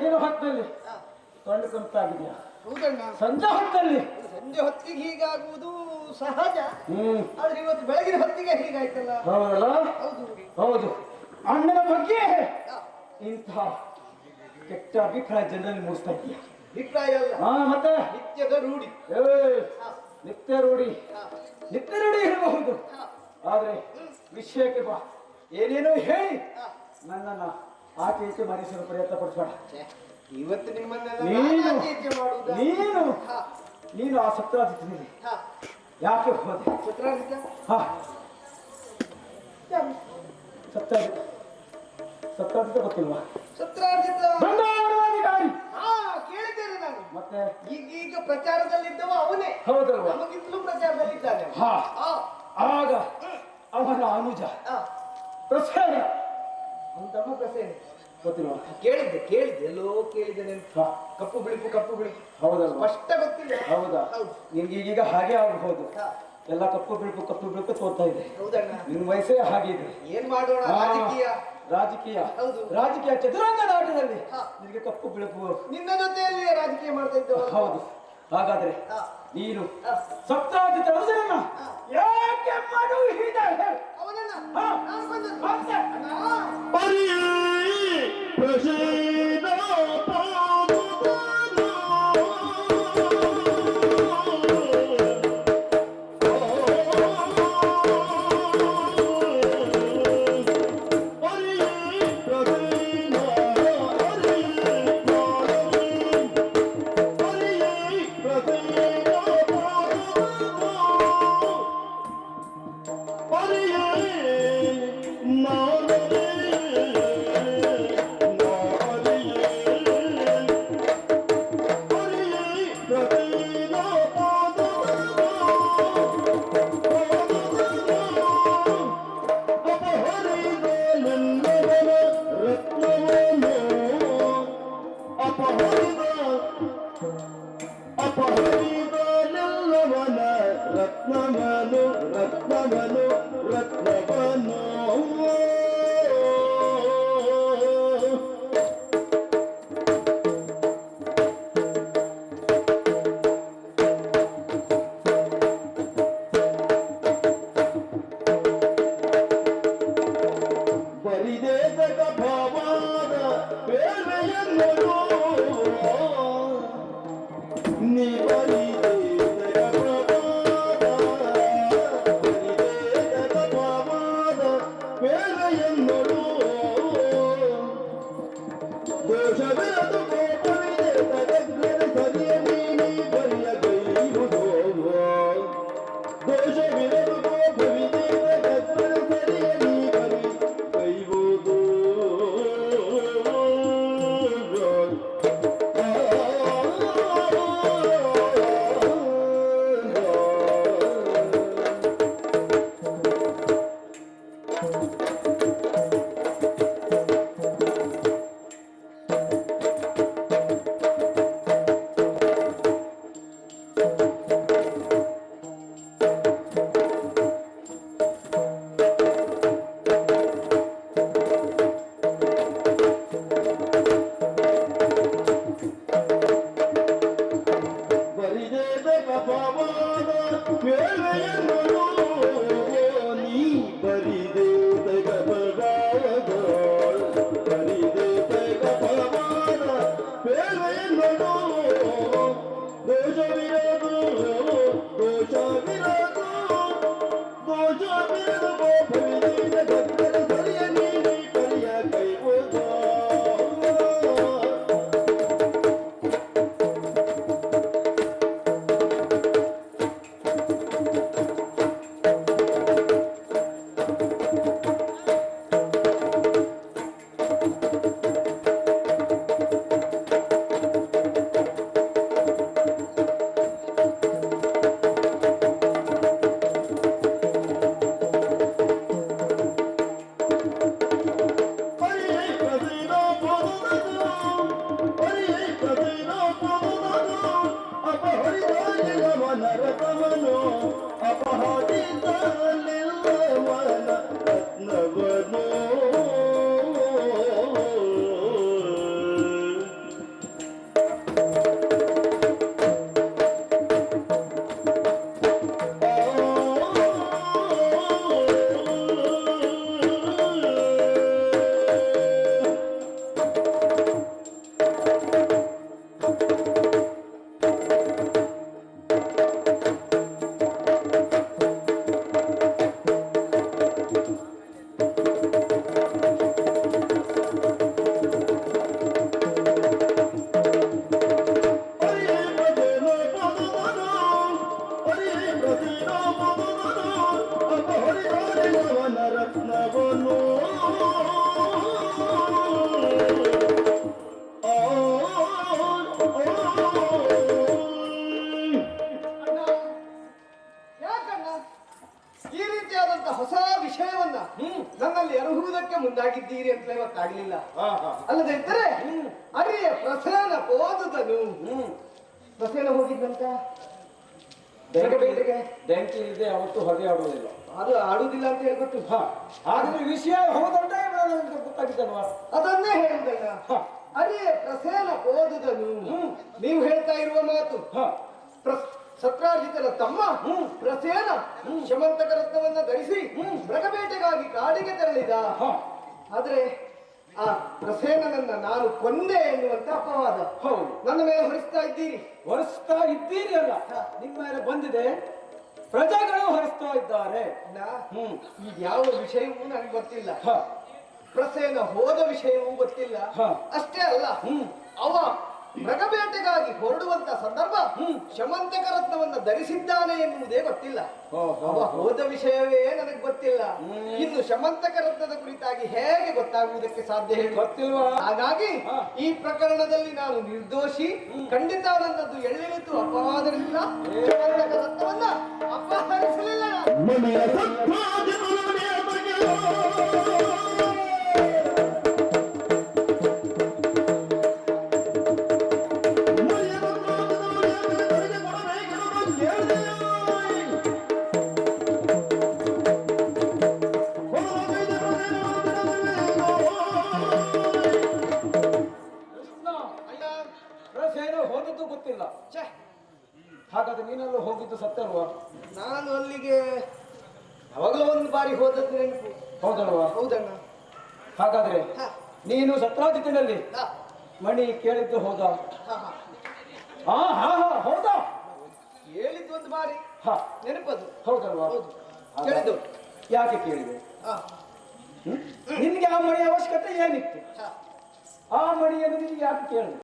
ಕಣ್ಣು ಕಂಪಾಗಿದೆಯಾ? ಹೌದಣ್ಣ. ಸಂಜೆ ಹೊತ್ತಲ್ಲಿ. ಸಂಜೆ ಹೊತ್ತಿಗೆ ಹೀಗಾಗುವುದು ಸಹಜ. ಹ್ಮ್. ಆದ್ರೆ ಇವತ್ತು ಬೆಳಗಿನ ಹೊತ್ತಿಗೆ ಹೀಗಾಯ್ತಲ್ಲ. ಹೌದಲ್ಲ? ಹೌದು. ಹೌದು. ಅಣ್ಣನ ಬಗ್ಗೆ ಇಂತಹ ಕೆಟ್ಟ ಅಭಿಪ್ರಾಯ ಜನರಲ್ಲಿ ಮೂಡಿಸ್ತಾ ಇದೆಯಾ ಅಭಿಪ್ರಾಯ ಅಲ್ಲ. ಹಾ ಮತ್ತೆ? ನಿತ್ಯದ ರೂಢಿ. ಏ, ನಿತ್ಯ ರೂಢಿ. ನಿತ್ಯ ರೂಢಿ ಇರಬಹುದು. ಆದ್ರೆ ವಿಷಯಕ್ಕೆ ಬಾ. ಏನೇನೋ ಹೇಳಿ. ನನ್ನನ್ನ ಆಚೆ ಈಚೆ ಮಾಡಿಸಲು ಪ್ರಯತ್ನ ಪಡಿಸಬೇಡ ಇವತ್ತು ನಿಮ್ಮನ್ನೆಲ್ಲ ನೀನು ಆಚೆ ಈಚೆ ನೀನು ನೀನು ಆ ಸತ್ರಾಜಿತ್ನಲ್ಲಿ ಹಾ. ಯಾಕೆ ಹೋದೆ? ಚಿತ್ರಾರ್ಜಿತ? ಹಾ? ಸತ್ರಾಜಿತ್ ಸತ್ರಾಜಿತ್ ಗೊತ್ತಿಲ್ವಾ? ಚಿತ್ರಾರ್ಜಿತ ಬಂಡವಾಳವಾದಿಗಾರಿ ಹಾ ಕೇಳಿದ್ದೇನೆ ನಾನು. ಮತ್ತೆ? ಈಗೀಗ ಈಗ ಪ್ರಚಾರದಲ್ಲಿದ್ದವ ಅವನೇ. ಹೌದಲ್ವಾ? ನಮಗಿಂತಲೂ ಪ್ರಚಾರದಲ್ಲಿದ್ದಾನೆ ಅವ. ಹಾ. ಆ ಆಗ ಅವನ ಅನುಜ. ಪ್ರಸೇನ ಅವನ ತಮ್ಮ ಪ್ರಸೇನೆ ಗೊತ್ತಿಲ್ಲ ಕೇಳಿದ್ದೆ ಕೇಳಿದ್ದೆ ಎಲ್ಲೋ ಅಂತ. ಕಪ್ಪು ಬಿಳುಪು ಕಪ್ಪು ಬಿಳುಪು ಹೌದಲ್ವಾ? ಸ್ಪಷ್ಟ ಗೊತ್ತಿಲ್ಲ. ಹೌದಾ? ನಿನ್ಗೆ ಈಗೀಗ ಹಾಗೆ ಆಗಬಹುದು ಎಲ್ಲ ಕಪ್ಪು ಬಿಳುಪು ಕಪ್ಪು ಬಿಳುಪು ತೋರ್ತಾ ಇದೆ. ನಿನ್ ವಯಸ್ಸೇ ಹಾಗೆ ಇದೆ. ಏನ್ ಮಾಡೋಣ? ರಾಜಕೀಯ. ರಾಜಕೀಯ. ಹೌದು. ರಾಜಕೀಯ ಚದುರಂಗದ ಆಟದಲ್ಲಿ ನಿಮಗೆ ನಿನಗೆ ಕಪ್ಪು ಬಿಳುಪು. ನಿನ್ನ ಜೊತೆಯಲ್ಲಿ ರಾಜಕೀಯ ಮಾಡ್ತಾ ಇದ್ದ ಹೌದು. ಹಾಗಾದ್ರೆ ನೀನು. ಸಪ್ತಾಜಿತ ಯಾಕೆ ಮಾಡು ಹಿಡಿದ ಬೇರೆಯನ್ನು ನೀ ಬರಿದೇದ ಭಾವಾದ ಈ ರೀತಿಯಾದಂತ ಹೊಸ ವಿಷಯವನ್ನ ನನ್ನಲ್ಲಿ ಎರಹುವುದಕ್ಕೆ ಮುಂದಾಗಿದ್ದೀರಿ ಅಂತ ಗೊತ್ತಾಗ್ಲಿಲ್ಲ ಅಲ್ಲದೆ ಇದ್ದರೆ ಅರಿಯ ಪ್ರಸನ್ನ ಓದುದನು ಪ್ರಸನ್ನ ಹೋಗಿದ್ದಂತ? ಬೆಂಕಿ ಇದೆ ಅವತ್ತು ಹೊಗೆ ಆಡೋದಿಲ್ಲ. ಅದು ಆಡುವುದಿಲ್ಲ ಅಂತ ಹೇಳ್ಬಿಟ್ಟು ಹಾ. ಆದ್ರೆ ವಿಷಯ ಹೋದಂತ ಗೊತ್ತಾಗಿದ್ದಲ್ವಾ ಅದನ್ನೇ ಹೇಳುದಲ್ಲ. ಹ. ಅರಿಯ ಪ್ರಸೇನ ಓದುದನು ಹ್ಮ್. ನೀವು ಹೇಳ್ತಾ ಇರುವ ಮಾತು. ಸತ್ರಾಜಿತನ ತಮ್ಮ. ಹ್ಮ್. ಪ್ರಸೇನ ಶಮಂತಕ ರತ್ನವನ್ನ ಧರಿಸಿ ಹ್ಮ್. ಮೃಗಬೇಟೆಗಾಗಿ ಕಾಡಿಗೆ ತೆರಳಿದ. ಹ. ಆದ್ರೆ ಆ ಪ್ರಸೇನನನ್ನ ನಾನು ಕೊಂದೆ ಎನ್ನುವಂತ ಅಪವಾದ. ಹೌದು. ನನ್ನ ಮೇಲೆ ಹೊರಿಸ್ತಾ ಇದ್ದೀರಿ. ಹೊರಿಸ್ತಾ ಇದ್ದೀರಿ ಅಲ್ಲ? ನಿಮ್ಮ ಮೇಲೆ ಬಂದಿದೆ. ಪ್ರಜೆಗಳು ಹೊರಿಸ್ತಾ ಇದ್ದಾರೆ. ಹ್ಮ್. ಈ ಯಾವ ವಿಷಯವೂ ನನಗೆ ಗೊತ್ತಿಲ್ಲ. ಹ. ಪ್ರಸೇನ ಹೋದ ವಿಷಯವೂ ಗೊತ್ತಿಲ್ಲ. ಹ. ಅಷ್ಟೇ ಅಲ್ಲ. ಹ್ಮ್. ಅವ ಮೃಗಬೇಟೆಗಾಗಿ ಹೊರಡುವಂತ ಸಂದರ್ಭ ಹ್ಮ್. ಶಮಂತಕ ರತ್ನವನ್ನು ಧರಿಸಿದ್ದಾನೆ ಎನ್ನುವುದೇ ಗೊತ್ತಿಲ್ಲ. ಹೋದ ವಿಷಯವೇ ನನಗೆ ಗೊತ್ತಿಲ್ಲ. ಹ್ಮ್. ಇನ್ನು ಶಮಂತಕ ರತ್ನದ ಕುರಿತಾಗಿ ಹೇಗೆ ಗೊತ್ತಾಗುವುದಕ್ಕೆ ಸಾಧ್ಯ ಹೇಳಿ. ಗೊತ್ತಿಲ್ವಾ? ಹಾಗಾಗಿ ಈ ಪ್ರಕರಣದಲ್ಲಿ ನಾನು ನಿರ್ದೋಷಿ ಖಂಡಿತ ನನ್ನದು ಎಳ್ಳಿಳಿತು ಅಪವಾದರಿಂದ ಶಮಂತಕ ರತ್ನವನ್ನ ಅಪಹರಿಸಲಿಲ್ಲ. ಛೆ, ಹಾಗಾದ್ರೆ ನೀನೆಲ್ಲ ಹೋಗಿದ್ದು ಸತ್ಯಲ್ವಾ ನಾನು ಅಲ್ಲಿಗೆ ಯಾವಾಗಲೂ ಒಂದು ಬಾರಿ ಹೋದದ್ದು ನೆನಪು. ಹೌದಲ್ವಾ? ಹೌದಣ್ಣ. ಹಾಗಾದ್ರೆ ಹ, ನೀನು ಸತ್ರಾಜಿತಿನಲ್ಲಿ ಹ, ಮಣಿ ಕೇಳಿದ್ದು ಹೋದ? ಹ, ಹ. ಹಾ ಹಾ ಹಾ ಹೌದಾ? ಹೇಳಿದ್ದು ಒಂದು ಬಾರಿ. ಹಾ. ನೆನಪದು. ಹೌದಲ್ವಾ? ಹೌದು. ಕೇಳಿದ್ದು. ಯಾಕೆ ಕೇಳಿದೆ? ಹ, ಹ್ಮ್? ನಿನ್ಗೆ ಆ ಮಣಿ ಅವಶ್ಯಕತೆ ಏನಿತ್ತು? ಹ. ಆ ಮಣಿಯನ್ನು ನಿನಗೆ ಯಾಕೆ ಕೇಳಿದೆ?